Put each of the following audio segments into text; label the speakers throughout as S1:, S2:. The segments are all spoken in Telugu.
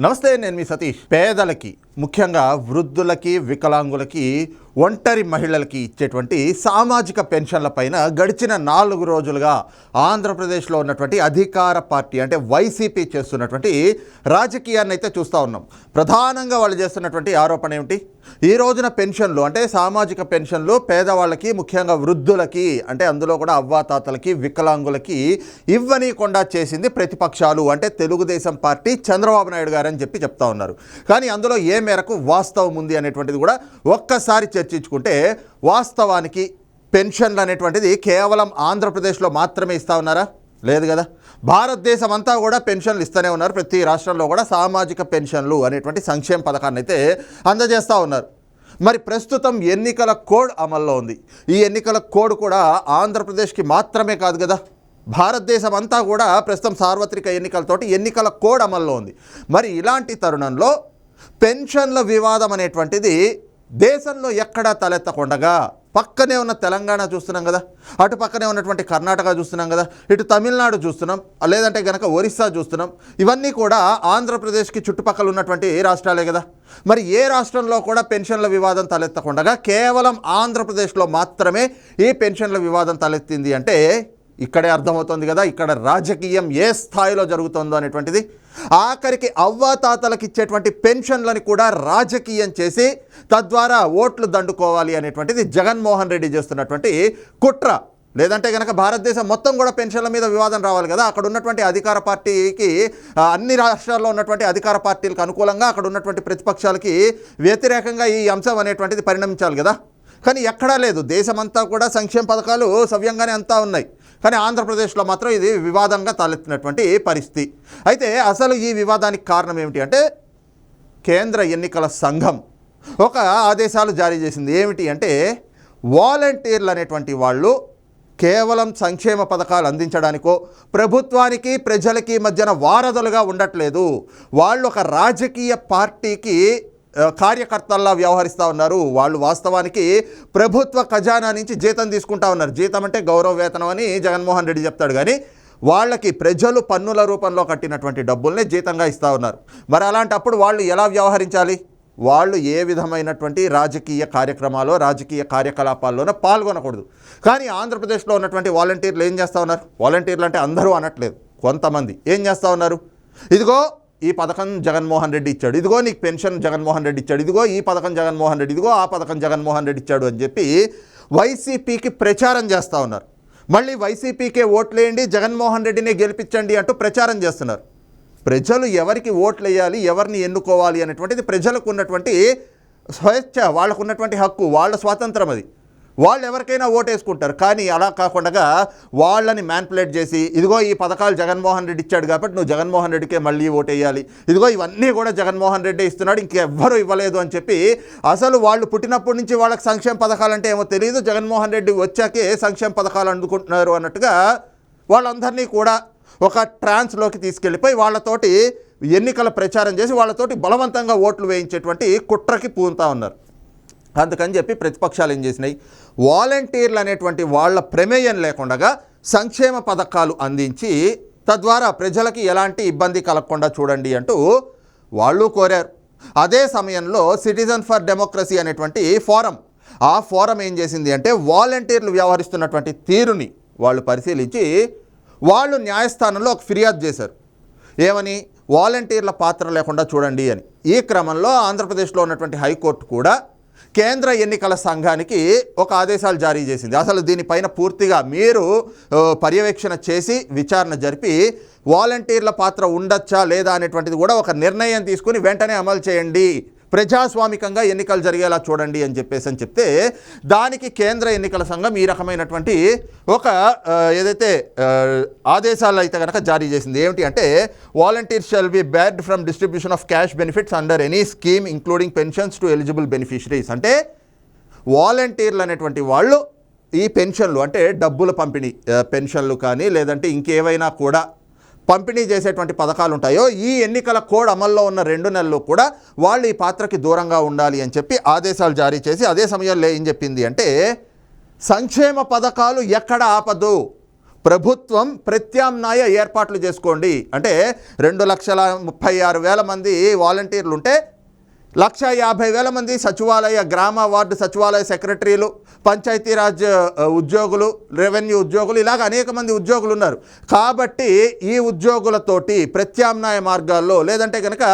S1: నమస్తే నేను మీ సతీష్. పేదలకి ముఖ్యంగా వృద్ధులకి వికలాంగులకి ఒంటరి మహిళలకి ఇచ్చేటువంటి సామాజిక పెన్షన్ల పైన గడిచిన నాలుగు రోజులుగా ఆంధ్రప్రదేశ్లో ఉన్నటువంటి అధికార పార్టీ అంటే వైసీపీ చేస్తున్నటువంటి రాజకీయాన్ని అయితే చూస్తూ ఉన్నాం. ప్రధానంగా వాళ్ళు చేస్తున్నటువంటి ఆరోపణ ఏమిటి? ఈ రోజున పెన్షన్లు అంటే సామాజిక పెన్షన్లు పేదవాళ్ళకి ముఖ్యంగా వృద్ధులకి అంటే అందులో కూడా అవ్వాతాతలకి వికలాంగులకి ఇవ్వనీయకుండా చేసింది ప్రతిపక్షాలు అంటే తెలుగుదేశం పార్టీ చంద్రబాబు నాయుడు గారు అని చెప్పి చెప్తా ఉన్నారు. కానీ అందులో ఏ మేరకు వాస్తవం ఉంది అనేటువంటిది కూడా ఒక్కసారి చర్చించుకుంటే వాస్తవానికి పెన్షన్లు అనేటువంటిది కేవలం ఆంధ్రప్రదేశ్లో మాత్రమే ఇస్తూ ఉన్నారా? లేదు కదా. భారతదేశం అంతా కూడా పెన్షన్లు ఇస్తూనే ఉన్నారు. ప్రతి రాష్ట్రంలో కూడా సామాజిక పెన్షన్లు అనేటువంటి సంక్షేమ పథకాన్ని అయితే అందజేస్తూ ఉన్నారు. మరి ప్రస్తుతం ఎన్నికల కోడ్ అమల్లో ఉంది. ఈ ఎన్నికల కోడ్ కూడా ఆంధ్రప్రదేశ్కి మాత్రమే కాదు కదా. భారతదేశం అంతా కూడా ప్రస్తుతం సార్వత్రిక ఎన్నికలతోటి ఎన్నికల కోడ్ అమల్లో ఉంది. మరి ఇలాంటి తరుణంలో పెన్షన్ల వివాదం అనేటువంటిది దేశంలో ఎక్కడా తలెత్తకుండగా పక్కనే ఉన్న తెలంగాణ చూస్తున్నాం కదా అటు పక్కనే ఉన్నటువంటి కర్ణాటక చూస్తున్నాం కదా ఇటు తమిళనాడు చూస్తున్నాం లేదంటే కనుక ఒరిస్సా చూస్తున్నాం ఇవన్నీ కూడా ఆంధ్రప్రదేశ్కి చుట్టుపక్కల ఉన్నటువంటి రాష్ట్రాలే కదా. మరి ఏ రాష్ట్రంలో కూడా పెన్షన్ల వివాదం తలెత్తకుండగా కేవలం ఆంధ్రప్రదేశ్లో మాత్రమే ఈ పెన్షన్ల వివాదం తలెత్తింది అంటే ఇక్కడే అర్థమవుతుంది కదా ఇక్కడ రాజకీయం ఏ స్థాయిలో జరుగుతుందో అనేటువంటిది. ఆఖరికి అవ్వాతాతలకు ఇచ్చేటువంటి పెన్షన్లని కూడా రాజకీయం చేసి తద్వారా ఓట్లు దండుకోవాలి అనేటువంటిది జగన్మోహన్ రెడ్డి చేస్తున్నటువంటి కుట్ర. లేదంటే కనుక భారతదేశం మొత్తం కూడా పెన్షన్ల మీద వివాదం రావాలి కదా అక్కడ ఉన్నటువంటి అధికార పార్టీకి అన్ని రాష్ట్రాల్లో ఉన్నటువంటి అధికార పార్టీలకు అనుకూలంగా అక్కడ ఉన్నటువంటి ప్రతిపక్షాలకి వ్యతిరేకంగా ఈ అంశం అనేటువంటిది పరిణమించాలి కదా. కానీ ఎక్కడా లేదు దేశమంతా కూడా సంక్షేమ పథకాలు సవ్యంగానే అంతా ఉన్నాయి. కానీ ఆంధ్రప్రదేశ్లో మాత్రం ఇది వివాదంగా తలెత్తినటువంటి పరిస్థితి. అయితే అసలు ఈ వివాదానికి కారణం ఏమిటి అంటే కేంద్ర ఎన్నికల సంఘం ఒక ఆదేశాలు జారీ చేసింది. ఏమిటి అంటే వాలంటీర్లు అనేటువంటి వాళ్ళు కేవలం సంక్షేమ పథకాలు అందించడానికో ప్రభుత్వానికి ప్రజలకి మధ్యన వారధులుగా ఉండట్లేదు. వాళ్ళు ఒక రాజకీయ పార్టీకి కార్యకర్తల్లా వ్యవహరిస్తూ ఉన్నారు. వాళ్ళు వాస్తవానికి ప్రభుత్వ ఖజానా నుంచి జీతం తీసుకుంటా ఉన్నారు. జీతం అంటే గౌరవ వేతనం అని జగన్మోహన్ రెడ్డి చెప్తాడు కానీ వాళ్ళకి ప్రజలు పన్నుల రూపంలో కట్టినటువంటి డబ్బుల్నే జీతంగా ఇస్తూ ఉన్నారు. మరి అలాంటప్పుడు వాళ్ళు ఎలా వ్యవహరించాలి? వాళ్ళు ఏ విధమైనటువంటి రాజకీయ కార్యక్రమాలు రాజకీయ కార్యకలాపాల్లోనూ పాల్గొనకూడదు. కానీ ఆంధ్రప్రదేశ్లో ఉన్నటువంటి వాలంటీర్లు ఏం చేస్తూ ఉన్నారు? వాలంటీర్లు అంటే అందరూ అనట్లేదు. కొంతమంది ఏం చేస్తూ ఉన్నారు? ఇదిగో ఈ పథకం జగన్మోహన్ రెడ్డి ఇచ్చాడు. ఇదిగో నీకు పెన్షన్ జగన్మోహన్ రెడ్డి ఇచ్చాడు. ఇదిగో ఈ పథకం జగన్మోహన్ రెడ్డి ఇదిగో ఆ పథకం జగన్మోహన్ రెడ్డి ఇచ్చాడు అని చెప్పి వైసీపీకి ప్రచారం చేస్తూ ఉన్నారు. మళ్ళీ వైసీపీకే ఓట్లేయండి జగన్మోహన్ రెడ్డినే గెలిపించండి అంటూ ప్రచారం చేస్తున్నారు. ప్రజలు ఎవరికి ఓట్లు వేయాలి ఎవరిని ఎన్నుకోవాలి అనేటువంటిది ప్రజలకు ఉన్నటువంటి స్వేచ్ఛ వాళ్ళకు ఉన్నటువంటి హక్కు వాళ్ళ స్వాతంత్రం అది. వాళ్ళు ఎవరికైనా ఓటేసుకుంటారు. కానీ అలా కాకుండా వాళ్ళని మ్యాన్పులేట్ చేసి ఇదిగో ఈ పథకాలు జగన్మోహన్ రెడ్డి ఇచ్చాడు కాబట్టి నువ్వు జగన్మోహన్ రెడ్డికే మళ్ళీ ఓటేయాలి. ఇదిగో ఇవన్నీ కూడా జగన్మోహన్ రెడ్డి ఇస్తున్నాడు ఇంకెవ్వరూ ఇవ్వలేదు అని చెప్పి అసలు వాళ్ళు పుట్టినప్పటి నుంచి వాళ్ళకి సంక్షేమ పథకాలు అంటే ఏమో తెలియదు జగన్మోహన్ రెడ్డి వచ్చాకే సంక్షేమ పథకాలు అందుకుంటున్నారు అన్నట్టుగా వాళ్ళందరినీ కూడా ఒక ట్రాన్స్లోకి తీసుకెళ్ళిపోయి వాళ్ళతోటి ఎన్నికల ప్రచారం చేసి వాళ్ళతోటి బలవంతంగా ఓట్లు వేయించేటువంటి కుట్రకి పూనుతా ఉన్నారు. అందుకని చెప్పి ప్రతిపక్షాలు ఏం చేసినాయి? వాలంటీర్లు అనేటువంటి వాళ్ళ ప్రమేయం లేకుండా సంక్షేమ పథకాలు అందించి తద్వారా ప్రజలకి ఎలాంటి ఇబ్బంది కలగకుండా చూడండి అంటూ వాళ్ళు కోరారు. అదే సమయంలో సిటిజన్ ఫర్ డెమోక్రసీ అనేటువంటి ఫోరం ఆ ఫోరం ఏం చేసింది అంటే వాలంటీర్లు వ్యవహరిస్తున్నటువంటి తీరుని వాళ్ళు పరిశీలించి వాళ్ళు న్యాయస్థానంలో ఒక ఫిర్యాదు చేశారు. ఏమని? వాలంటీర్ల పాత్ర లేకుండా చూడండి అని. ఈ క్రమంలో ఆంధ్రప్రదేశ్లో ఉన్నటువంటి హైకోర్టు కూడా కేంద్ర ఎన్నికల సంఘానికి ఒక ఆదేశాలు జారీ చేసింది. అసలు దీనిపైన పూర్తిగా మీరు పర్యవేక్షణ చేసి విచారణ జరిపి వాలంటీర్ల పాత్ర ఉండొచ్చా లేదా అనేటువంటిది కూడా ఒక నిర్ణయం తీసుకుని వెంటనే అమలు చేయండి. ప్రజాస్వామికంగా ఎన్నికలు జరిగేలా చూడండి అని చెప్పేసి అని చెప్తే దానికి కేంద్ర ఎన్నికల సంఘం ఈ రకమైనటువంటి ఒక ఏదైతే ఆదేశాలు అయితే కనుక జారీ చేసింది. ఏమిటి అంటే volunteer shall be barred from distribution of cash benefits under any scheme including pensions to eligible beneficiaries అంటే వాలంటీర్లు అనేటువంటి వాళ్ళు ఈ పెన్షన్లు అంటే డబ్బుల పంపిణీ పెన్షన్లు కానీ లేదంటే ఇంకేవైనా కూడా పంపిణీ చేసేటువంటి పథకాలు ఉంటాయో ఈ ఎన్నికల కోడ్ అమల్లో ఉన్న రెండు నెలలు కూడా వాళ్ళు ఈ పాత్రకి దూరంగా ఉండాలి అని చెప్పి ఆదేశాలు జారీ చేసి అదే సమయంలో ఏం చెప్పింది అంటే సంక్షేమ పథకాలు ఎక్కడ ఆపదు. ప్రభుత్వం ప్రత్యామ్నాయ ఏర్పాట్లు చేసుకోండి. అంటే రెండు లక్షల ముప్పై ఆరు వేల మంది వాలంటీర్లు ఉంటే లక్ష యాభై వేల మంది సచివాలయ గ్రామ వార్డు సచివాలయ సెక్రటరీలు పంచాయతీరాజ్ ఉద్యోగులు రెవెన్యూ ఉద్యోగులు ఇలాగ అనేక మంది ఉద్యోగులు ఉన్నారు. కాబట్టి ఈ ఉద్యోగులతోటి ప్రత్యామ్నాయ మార్గాల్లో లేదంటే కనుక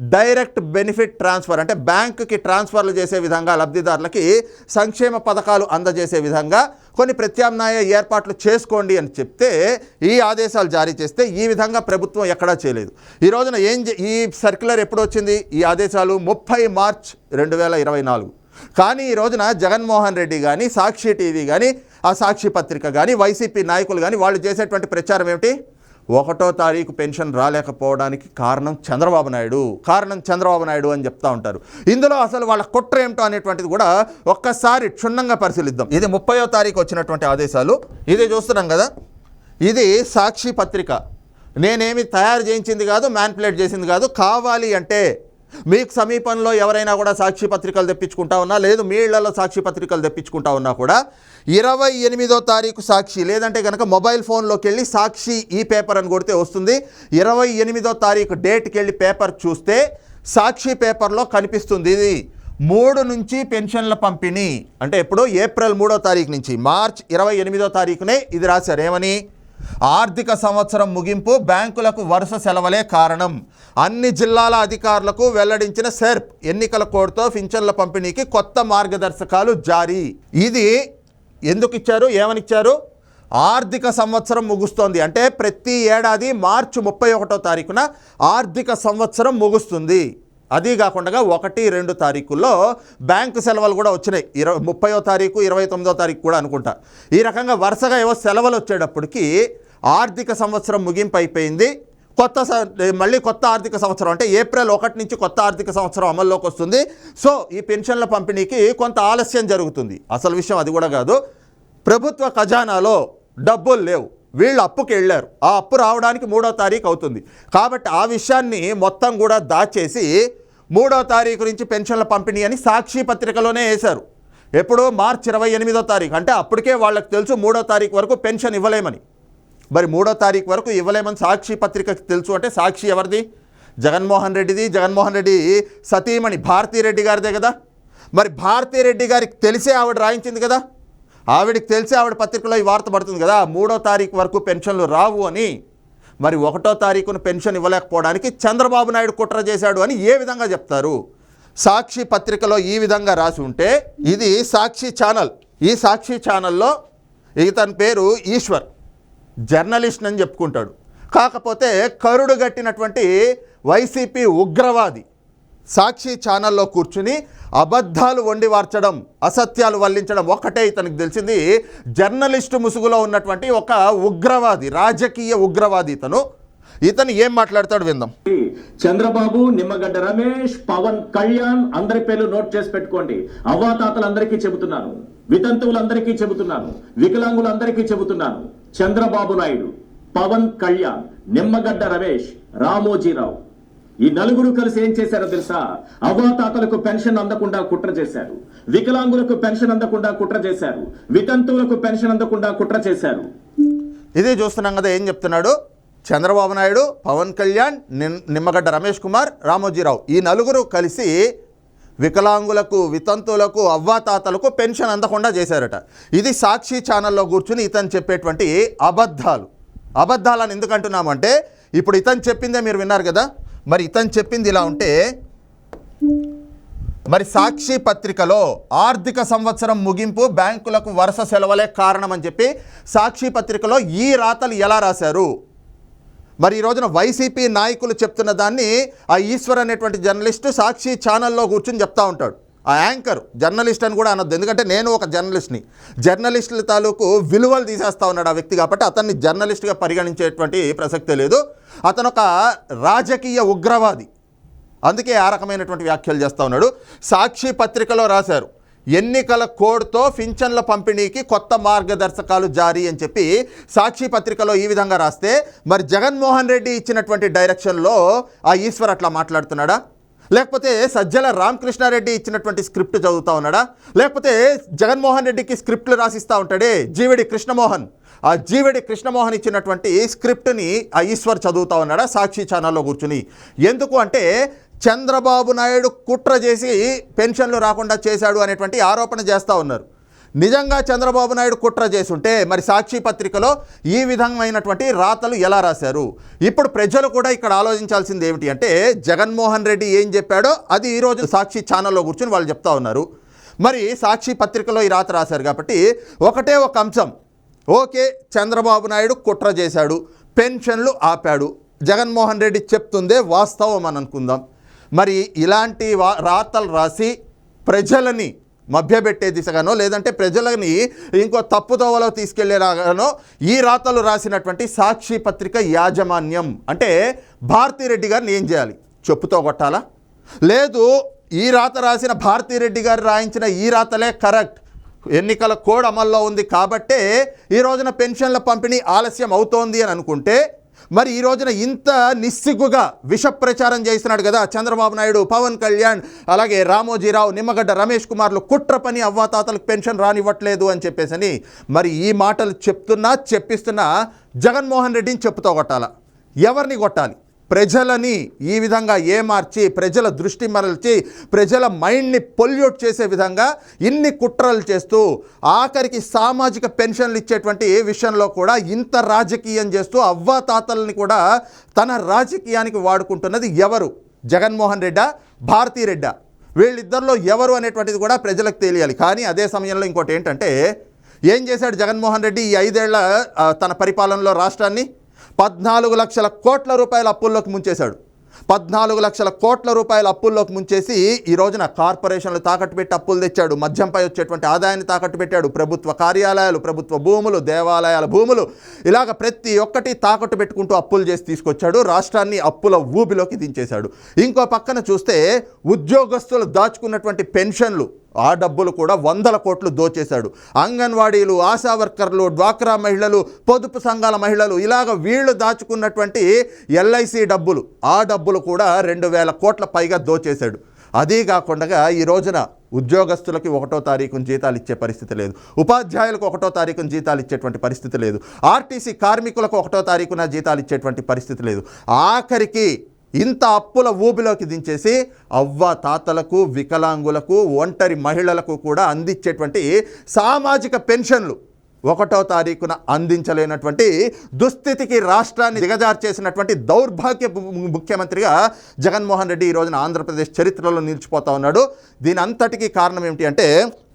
S1: డైరెక్ట్ బెనిఫిట్ ట్రాన్స్ఫర్ అంటే బ్యాంకుకి ట్రాన్స్ఫర్లు చేసే విధంగా లబ్ధిదారులకి సంక్షేమ పథకాలు అందజేసే విధంగా కొన్ని ప్రత్యామ్నాయ ఏర్పాట్లు చేసుకోండి అని చెప్తే ఈ ఆదేశాలు జారీ చేస్తే ఈ విధంగా ప్రభుత్వం ఎక్కడా చేయలేదు. ఈ రోజున ఏం చే- ఈ సర్క్యులర్ ఎప్పుడు వచ్చింది? ఈ ఆదేశాలు ముప్పై మార్చ్ రెండు వేల ఇరవై నాలుగు. కానీ ఈ రోజున జగన్మోహన్ రెడ్డి కానీ సాక్షి టీవీ కానీ ఆ సాక్షి పత్రిక కానీ వైసీపీ నాయకులు కానీ వాళ్ళు చేసేటువంటి ప్రచారం ఏమిటి? ఒకటో తారీఖు పెన్షన్ రాలేకపోవడానికి కారణం చంద్రబాబు నాయుడు. కారణం చంద్రబాబు నాయుడు అని చెప్తా ఉంటారు. ఇందులో అసలు వాళ్ళ కుట్ర ఏమిటో అనేటువంటిది కూడా ఒక్కసారి క్షుణ్ణంగా పరిశీలిద్దాం. ఇది ముప్పయో తారీఖు వచ్చినటువంటి ఆదేశాలు. ఇది చూస్తున్నాం కదా. ఇది సాక్షి పత్రిక. నేనేమి తయారు చేయించింది కాదు మ్యాన్పులేట్ చేసింది కాదు. కావాలి అంటే మీకు సమీపంలో ఎవరైనా కూడా సాక్షి పత్రికలు తెప్పించుకుంటా ఉన్నా లేదు మీ ఇళ్ళలో సాక్షి పత్రికలు తెప్పించుకుంటా ఉన్నా కూడా ఇరవై ఎనిమిదో తారీఖు సాక్షి లేదంటే కనుక మొబైల్ ఫోన్లోకి వెళ్ళి సాక్షి ఈ పేపర్ అని కొడితే వస్తుంది. ఇరవై ఎనిమిదో తారీఖు డేట్కి వెళ్ళి పేపర్ చూస్తే సాక్షి పేపర్లో కనిపిస్తుంది ఇది. మూడు నుంచి పెన్షన్ల పంపిణీ అంటే ఎప్పుడు ఏప్రిల్ మూడో తారీఖు నుంచి మార్చ్ ఇరవై ఎనిమిదో తారీఖునే ఇది రాశారు. ఏమని? ఆర్థిక సంవత్సరం ముగింపు బ్యాంకులకు వరుస సెలవులే కారణం. అన్ని జిల్లాల అధికారులకు వెల్లడించిన సెర్ప్ ఎన్నికల కోడ్తో పింఛన్ల పంపిణీకి కొత్త మార్గదర్శకాలు జారీ. ఇది ఎందుకు ఇచ్చారు ఏమనిచ్చారు? ఆర్థిక సంవత్సరం ముగుస్తోంది. అంటే ప్రతి ఏడాది మార్చి ముప్పై ఒకటో తారీఖున ఆర్థిక సంవత్సరం ముగుస్తుంది. అది కాకుండా ఒకటి రెండు తారీఖుల్లో బ్యాంకు సెలవులు కూడా వచ్చినాయి. ఇరవై ముప్పయో తారీఖు ఇరవై తొమ్మిదో తారీఖు కూడా అనుకుంటా. ఈ రకంగా వరుసగా ఏవో సెలవులు వచ్చేటప్పటికి ఆర్థిక సంవత్సరం ముగింపు అయిపోయింది. కొత్త మళ్ళీ కొత్త ఆర్థిక సంవత్సరం అంటే ఏప్రిల్ ఒకటి నుంచి కొత్త ఆర్థిక సంవత్సరం అమల్లోకి వస్తుంది. సో ఈ పెన్షన్ల పంపిణీకి కొంత ఆలస్యం జరుగుతుంది. అసలు విషయం అది కూడా కాదు. ప్రభుత్వ ఖజానాలో డబ్బులు లేవు. వీళ్ళు అప్పుకి వెళ్ళారు. ఆ అప్పు రావడానికి మూడో తారీఖు అవుతుంది. కాబట్టి ఆ విషయాన్ని మొత్తం కూడా దాచేసి మూడో తారీఖు నుంచి పెన్షన్ల పంపిణీ అని సాక్షి పత్రికలోనే వేశారు. ఎప్పుడు మార్చి ఇరవై ఎనిమిదో తారీఖు. అంటే అప్పటికే వాళ్ళకి తెలుసు మూడో తారీఖు వరకు పెన్షన్ ఇవ్వలేమని. మరి మూడో తారీఖు వరకు ఇవ్వలేమని సాక్షి పత్రిక తెలుసు అంటే సాక్షి ఎవరిది? జగన్మోహన్ రెడ్డిది. జగన్మోహన్ రెడ్డి సతీమణి భారతీరెడ్డి గారిదే కదా. మరి భారతీరెడ్డి గారికి తెలిసే ఆవిడ రాయించింది కదా. ఆవిడకి తెలిసే ఆవిడ పత్రికలో ఈ వార్త పడుతుంది కదా. మూడో తారీఖు వరకు పెన్షన్లు రావు అని. మరి ఒకటో తారీఖున పెన్షన్ ఇవ్వలేకపోవడానికి చంద్రబాబు నాయుడు కుట్ర చేశాడు అని ఏ విధంగా చెప్తారు? సాక్షి పత్రికలో ఈ విధంగా రాసి ఉంటే ఇది సాక్షి ఛానల్. ఈ సాక్షి ఛానల్లో ఇతని పేరు ఈశ్వర్. జర్నలిస్ట్ అని చెప్పుకుంటాడు. కాకపోతే కరుడు గట్టినటువంటి వైసీపీ ఉగ్రవాది సాక్షి ఛానల్లో కూర్చుని అబద్ధాలు వండి వార్చడం అసత్యాలు వల్లించడం ఒక్కటే ఇతనికి తెలిసింది. జర్నలిస్టు ముసుగులో ఉన్నటువంటి ఒక ఉగ్రవాది రాజకీయ ఉగ్రవాది ఇతను. ఇతను ఏం మాట్లాడతాడు విందాం.
S2: చంద్రబాబు నిమ్మగడ్డ రమేష్ పవన్ కళ్యాణ్ అందరి పేర్లు నోట్ చేసి పెట్టుకోండి. అవ్వాతాతలందరికీ చెబుతున్నాను. వితంతువులందరికీ చెబుతున్నాను. వికలాంగులందరికీ చెబుతున్నాను. చంద్రబాబు నాయుడు పవన్ కళ్యాణ్ నిమ్మగడ్డ రమేష్ రామోజీరావు. ఈ నలుగురు కలిసి ఏం చేశారో తెలుసా? అవ్వాతాతలకు పెన్షన్ అందకుండా కుట్ర చేశారు. వికలాంగులకు పెన్షన్ అందకుండా కుట్ర చేశారు. వితంతువులకు పెన్షన్ అందకుండా కుట్ర చేశారు.
S1: ఇదే చూస్తున్నాం కదా ఏం చెప్తున్నాడు? చంద్రబాబు నాయుడు పవన్ కళ్యాణ్ నిమ్మగడ్డ రమేష్ కుమార్ రామోజీరావు. ఈ నలుగురు కలిసి వికలాంగులకు వితంతులకు అవ్వాతాతలకు పెన్షన్ అందకుండా చేశారట. ఇది సాక్షి ఛానల్లో కూర్చుని ఇతను చెప్పేటువంటి అబద్ధాలు. అబద్ధాలని ఎందుకంటున్నామంటే ఇప్పుడు ఇతను చెప్పిందే మీరు విన్నారు కదా? మరి ఇతను చెప్పింది ఇలా ఉంటే మరి సాక్షి పత్రికలో ఆర్థిక సంవత్సరం ముగింపు బ్యాంకులకు వరుస సెలవులే కారణం అని చెప్పి సాక్షి పత్రికలో ఈ రాతలు ఎలా రాశారు? మరి ఈ రోజున వైసీపీ నాయకులు చెప్తున్న దాన్ని ఆ ఈశ్వర్ అనేటువంటి జర్నలిస్టు సాక్షి ఛానల్లో కూర్చుని చెప్తా ఉంటాడు. ఆ యాంకర్ జర్నలిస్ట్ అని కూడా అనొద్దు. ఎందుకంటే నేను ఒక జర్నలిస్ట్ని. జర్నలిస్టుల తాలూకు విలువలు తీసేస్తా ఉన్నాడు ఆ వ్యక్తి కాబట్టి అతన్ని జర్నలిస్ట్గా పరిగణించేటువంటి ప్రసక్తే లేదు. అతను ఒక రాజకీయ ఉగ్రవాది. అందుకే ఆ రకమైనటువంటి వ్యాఖ్యలు చేస్తూ ఉన్నాడు. సాక్షి పత్రికలో రాశారు. ఎన్నికల కోడ్తో పింఛన్ల పంపిణీకి కొత్త మార్గదర్శకాలు జారీ అని చెప్పి సాక్షి పత్రికలో ఈ విధంగా రాస్తే మరి జగన్మోహన్ రెడ్డి ఇచ్చినటువంటి డైరెక్షన్లో ఆ ఈశ్వర్ అట్లా మాట్లాడుతున్నాడా? లేకపోతే సజ్జల రామకృష్ణారెడ్డి ఇచ్చినటువంటి స్క్రిప్ట్ చదువుతా ఉన్నాడా? లేకపోతే జగన్మోహన్ రెడ్డికి స్క్రిప్ట్లు రాసిస్తూ ఉంటాడే జీవిడి కృష్ణమోహన్? ఆ జీవిడి కృష్ణమోహన్ ఇచ్చినటువంటి స్క్రిప్ట్ని ఆ ఈశ్వర్ చదువుతా ఉన్నాడా సాక్షి ఛానల్లో కూర్చుని? ఎందుకు అంటే చంద్రబాబు నాయుడు కుట్ర చేసి పెన్షన్లు రాకుండా చేశాడు అనేటువంటి ఆరోపణ చేస్తూ ఉన్నారు. నిజంగా చంద్రబాబు నాయుడు కుట్ర చేసుంటే మరి సాక్షి పత్రికలో ఈ విధమైనటువంటి రాతలు ఎలా రాశారు? ఇప్పుడు ప్రజలు కూడా ఇక్కడ ఆలోచించాల్సింది ఏమిటి అంటే జగన్మోహన్ రెడ్డి ఏం చెప్పాడో అది ఈరోజు సాక్షి ఛానల్లో కూర్చొని వాళ్ళు చెప్తా ఉన్నారు. మరి సాక్షి పత్రికలో ఈ రాత రాశారు కాబట్టి ఒకటే ఒక అంశం. ఓకే చంద్రబాబు నాయుడు కుట్ర చేశాడు పెన్షన్లు ఆపాడు. జగన్మోహన్ రెడ్డి చెప్తుందే వాస్తవం అని అనుకుందాం. మరి ఇలాంటి వా రాతలు రాసి ప్రజలని మభ్యపెట్టే దిశగానో లేదంటే ప్రజలని ఇంకో తప్పుదోవలో తీసుకెళ్ళేలాగానో ఈ రాతలు రాసినటువంటి సాక్షి పత్రిక యాజమాన్యం. అంటే భారతీరెడ్డి గారిని ఏం చేయాలి? చెప్పుతో కొట్టాలా? లేదు ఈ రాత రాసిన భారతీరెడ్డి గారు రాయించిన ఈ రాతలే కరెక్ట్. ఎన్నికల కోడ్ అమల్లో ఉంది కాబట్టే ఈ రోజున పెన్షన్ల పంపిణీ ఆలస్యం అవుతోంది అని అనుకుంటే మరి ఈ రోజున ఇంత నిస్సిగ్గుగా విష ప్రచారం చేస్తున్నాడు కదా చంద్రబాబు నాయుడు పవన్ కళ్యాణ్ అలాగే రామోజీరావు నిమ్మగడ్డ రమేష్ కుమార్లు కుట్ర పని అవ్వాతాతలకు పెన్షన్ రానివ్వట్లేదు అని చెప్పేసని మరి ఈ మాటలు చెప్తున్నా చెప్పిస్తున్నా జగన్మోహన్ రెడ్డిని చెప్పుతో కొట్టాల? ఎవరిని కొట్టాలి? ప్రజలని ఈ విధంగా ఏమార్చి ప్రజల దృష్టి మరల్చి ప్రజల మైండ్ని పొల్యూట్ చేసే విధంగా ఇన్ని కుట్రలు చేస్తూ ఆఖరికి సామాజిక పెన్షన్లు ఇచ్చేటువంటి విషయంలో కూడా ఇంత రాజకీయం చేస్తూ అవ్వాతాతల్ని కూడా తన రాజకీయానికి వాడుకుంటున్నది ఎవరు? జగన్మోహన్ రెడ్డా భారతీరెడ్డా వీళ్ళిద్దరిలో ఎవరు అనేటువంటిది కూడా ప్రజలకు తెలియాలి. కానీ అదే సమయంలో ఇంకోటి ఏంటంటే ఏం చేశాడు జగన్మోహన్ రెడ్డి ఈ ఐదేళ్ళ తన పరిపాలనలో రాష్ట్రాన్ని? పద్నాలుగు లక్షల కోట్ల రూపాయల అప్పుల్లోకి ముంచేశాడు. పద్నాలుగు లక్షల కోట్ల రూపాయల అప్పుల్లోకి ముంచేసి ఈ రోజున కార్పొరేషన్లు తాకట్టు పెట్టి అప్పులు తెచ్చాడు. మద్యంపై వచ్చేటువంటి ఆదాయాన్ని తాకట్టు పెట్టాడు. ప్రభుత్వ కార్యాలయాలు ప్రభుత్వ భూములు దేవాలయాల భూములు ఇలాగ ప్రతి ఒక్కటి తాకట్టు పెట్టుకుంటూ అప్పులు చేసి తీసుకొచ్చాడు. రాష్ట్రాన్ని అప్పుల ఊబిలోకి దించేశాడు. ఇంకో పక్కన చూస్తే ఉద్యోగస్తులు దాచుకున్నటువంటి పెన్షన్లు ఆ డబ్బులు కూడా వందల కోట్లు దోచేశాడు. అంగన్వాడీలు ఆశా వర్కర్లు డ్వాక్రా మహిళలు పొదుపు సంఘాల మహిళలు ఇలాగ వీళ్ళు దాచుకున్నటువంటి ఎల్ఐసి డబ్బులు ఆ డబ్బులు కూడా రెండు వేల కోట్ల పైగా దోచేశాడు. అదీ కాకుండా ఈ రోజున ఉద్యోగస్తులకి ఒకటో తారీఖున జీతాలు ఇచ్చే పరిస్థితి లేదు. ఉపాధ్యాయులకు ఒకటో తారీఖున జీతాలు ఇచ్చేటువంటి పరిస్థితి లేదు. ఆర్టీసీ కార్మికులకు ఒకటో తారీఖున జీతాలు ఇచ్చేటువంటి పరిస్థితి లేదు. ఆఖరికి ఇంత అప్పుల ఊబిలోకి దించేసి అవ్వ తాతలకు వికలాంగులకు ఒంటరి మహిళలకు కూడా అందించేటువంటి సామాజిక పెన్షన్లు ఒకటో తారీఖున అందించలేనటువంటి దుస్థితికి రాష్ట్రాన్ని దిగజార్చేసినటువంటి దౌర్భాగ్య ముఖ్యమంత్రిగా జగన్మోహన్ రెడ్డి ఈ రోజున ఆంధ్రప్రదేశ్ చరిత్రలో నిలిచిపోతా ఉన్నాడు. దీని అంతటికీ కారణం ఏమిటి అంటే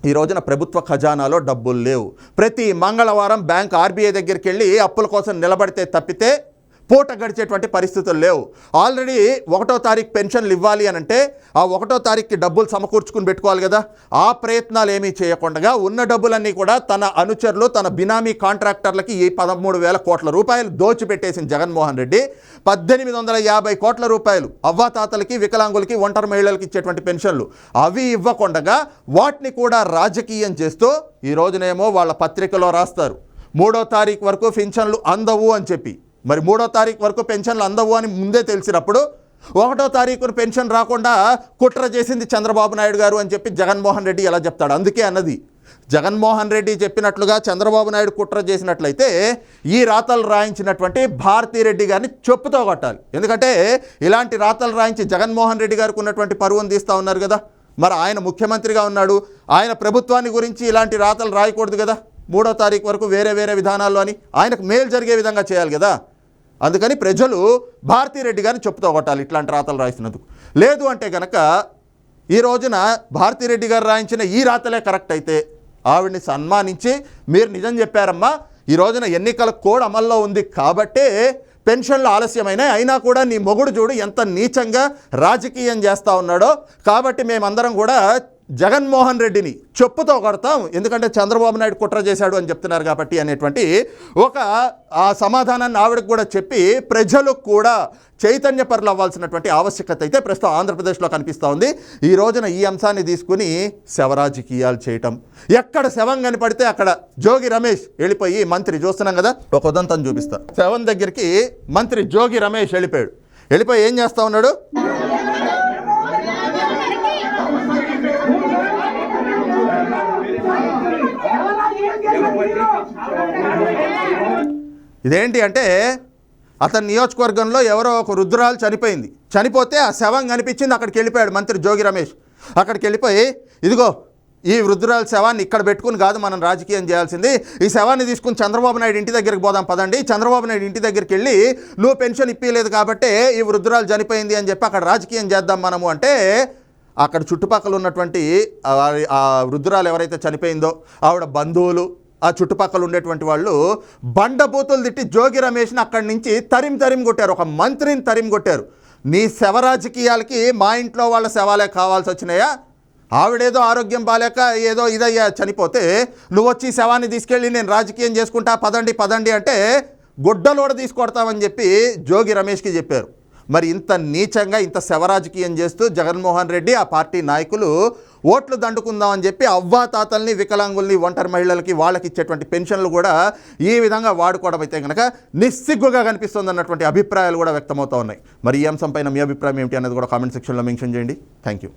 S1: ఈ రోజున ప్రభుత్వ ఖజానాలో డబ్బులు లేవు. ప్రతి మంగళవారం బ్యాంక్ ఆర్బీఐ దగ్గరికి వెళ్ళి అప్పుల కోసం నిలబడితే తప్పితే పూట గడిచేటువంటి పరిస్థితులు లేవు. ఆల్రెడీ ఒకటో తారీఖు పెన్షన్లు ఇవ్వాలి అని అంటే ఆ ఒకటో తారీఖుకి డబ్బులు సమకూర్చుకుని పెట్టుకోవాలి కదా. ఆ ప్రయత్నాలు ఏమీ చేయకుండా ఉన్న డబ్బులన్నీ కూడా తన అనుచరులు తన బినామీ కాంట్రాక్టర్లకి ఈ పదమూడు వేల కోట్ల రూపాయలు దోచిపెట్టేసిన జగన్మోహన్ రెడ్డి. పద్దెనిమిది వందల యాభై కోట్ల రూపాయలు అవ్వాతాతలకి వికలాంగులకి ఒంటరి మహిళలకి ఇచ్చేటువంటి పెన్షన్లు. అవి ఇవ్వకుండా వాటిని కూడా రాజకీయం చేస్తూ ఈ రోజునేమో వాళ్ళ పత్రికలో రాస్తారు. మూడో తారీఖు వరకు పెన్షన్లు అందవు అని చెప్పి. మరి మూడో తారీఖు వరకు పెన్షన్లు అందవు అని ముందే తెలిసినప్పుడు ఒకటో తారీఖున పెన్షన్ రాకుండా కుట్ర చేసింది చంద్రబాబు నాయుడు గారు అని చెప్పి జగన్మోహన్ రెడ్డి ఎలా చెప్తాడు? అందుకే అన్నది. జగన్మోహన్ రెడ్డి చెప్పినట్లుగా చంద్రబాబు నాయుడు కుట్ర చేసినట్లయితే ఈ రాతలు రాయించినటువంటి భారతీరెడ్డి గారిని చెప్పుతో కొట్టాలి. ఎందుకంటే ఇలాంటి రాతలు రాయించి జగన్మోహన్ రెడ్డి గారికి ఉన్నటువంటి పరువును తీస్తూ ఉన్నారు కదా. మరి ఆయన ముఖ్యమంత్రిగా ఉన్నాడు. ఆయన ప్రభుత్వాన్ని గురించి ఇలాంటి రాతలు రాయకూడదు కదా. మూడో తారీఖు వరకు వేరే వేరే విధానాల్లో అని ఆయనకు మేలు జరిగే విధంగా చేయాలి కదా. అందుకని ప్రజలు భారతీరెడ్డి గారిని చెప్తూ కొట్టాలి ఇట్లాంటి రాతలు రాసినందుకు. లేదు అంటే కనుక ఈ రోజున భారతీరెడ్డి గారు రాయించిన ఈ రాతలే కరెక్ట్ అయితే ఆవిడ్ని సన్మానించి మీరు నిజం చెప్పారమ్మా ఈ రోజున ఎన్నికల కోడ్ అమల్లో ఉంది కాబట్టే పెన్షన్లు ఆలస్యమైన అయినా కూడా నీ మొగుడు చూడు ఎంత నీచంగా రాజకీయం చేస్తూ ఉన్నాడో. కాబట్టి మేమందరం కూడా జగన్మోహన్ రెడ్డిని చెప్పుతో కొడతాం. ఎందుకంటే చంద్రబాబు నాయుడు కుట్ర చేశాడు అని చెప్తున్నారు కాబట్టి అనేటువంటి ఒక ఆ సమాధానాన్ని ఆవిడకు కూడా చెప్పి ప్రజలు కూడా చైతన్యపరులు అవ్వాల్సినటువంటి ఆవశ్యకత అయితే ప్రస్తుతం ఆంధ్రప్రదేశ్లో కనిపిస్తూ ఉంది ఈ రోజున ఈ అంశాన్ని తీసుకుని శవరాజకీయాలు చేయటం. ఎక్కడ శవం కనపడితే అక్కడ జోగి రమేష్ వెళ్ళిపోయి మంత్రి చూస్తున్నాం కదా ఒక ఉదంతం చూపిస్తా. శవం దగ్గరికి మంత్రి జోగి రమేష్ వెళ్ళిపోయాడు. వెళ్ళిపోయి ఏం చేస్తా ఉన్నాడు? ఇదేంటి అంటే అతని నియోజకవర్గంలో ఎవరో ఒక రుద్రాలు చనిపోయింది. చనిపోతే ఆ శవం కనిపించింది అక్కడికి వెళ్ళిపోయాడు మంత్రి జోగి రమేష్. అక్కడికి వెళ్ళిపోయి ఇదిగో ఈ వృద్ధురాల శవాన్ని ఇక్కడ పెట్టుకుని కాదు మనం రాజకీయం చేయాల్సింది. ఈ శవాన్ని తీసుకుని చంద్రబాబు నాయుడు ఇంటి దగ్గరికి పోదాం పదండి. చంద్రబాబు నాయుడు ఇంటి దగ్గరికి వెళ్ళి నువ్వు పెన్షన్ ఇప్పలేదు కాబట్టి ఈ వృద్ధురాలు చనిపోయింది అని చెప్పి అక్కడ రాజకీయం చేద్దాం మనము అంటే అక్కడ చుట్టుపక్కల ఉన్నటువంటి ఆ ఆ వృద్ధురాలు ఎవరైతే చనిపోయిందో ఆవిడ బంధువులు ఆ చుట్టుపక్కల ఉండేటువంటి వాళ్ళు బండబూతులు తిట్టి జోగి రమేష్ని అక్కడి నుంచి తరిం తరిం కొట్టారు. ఒక మంత్రిని తరిం కొట్టారు. నీ శవ రాజకీయాలకి మా ఇంట్లో వాళ్ళ శవాలే కావాల్సి వచ్చినాయా? ఆవిడేదో ఆరోగ్యం బాలేక ఏదో ఇదయ్యా చనిపోతే నువ్వు వచ్చి శవాన్ని తీసుకెళ్ళి నేను రాజకీయం చేసుకుంటా పదండి పదండి అంటే గుడ్డలోడ తీసుకొడతామని చెప్పి జోగి రమేష్కి చెప్పారు. మరి ఇంత నీచంగా ఇంత శవరాజకీయం చేస్తూ జగన్మోహన్ రెడ్డి ఆ పార్టీ నాయకులు ఓట్లు దండుకుందామని చెప్పి అవ్వా తాతల్ని వికలాంగుల్ని ఒంటరి మహిళలకి వాళ్ళకి ఇచ్చేటువంటి పెన్షన్లు కూడా ఈ విధంగా వాడుకోవడం అయితే కనుక నిస్సిగ్గుగా కనిపిస్తుంది అన్నటువంటి అభిప్రాయాలు కూడా వ్యక్తమవుతా ఉన్నాయి. మరి ఈ అంశంపైన మీ అభిప్రాయం ఏమిటి అనేది కూడా కామెంట్ సెక్షన్లో మెన్షన్ చేయండి. Thank you.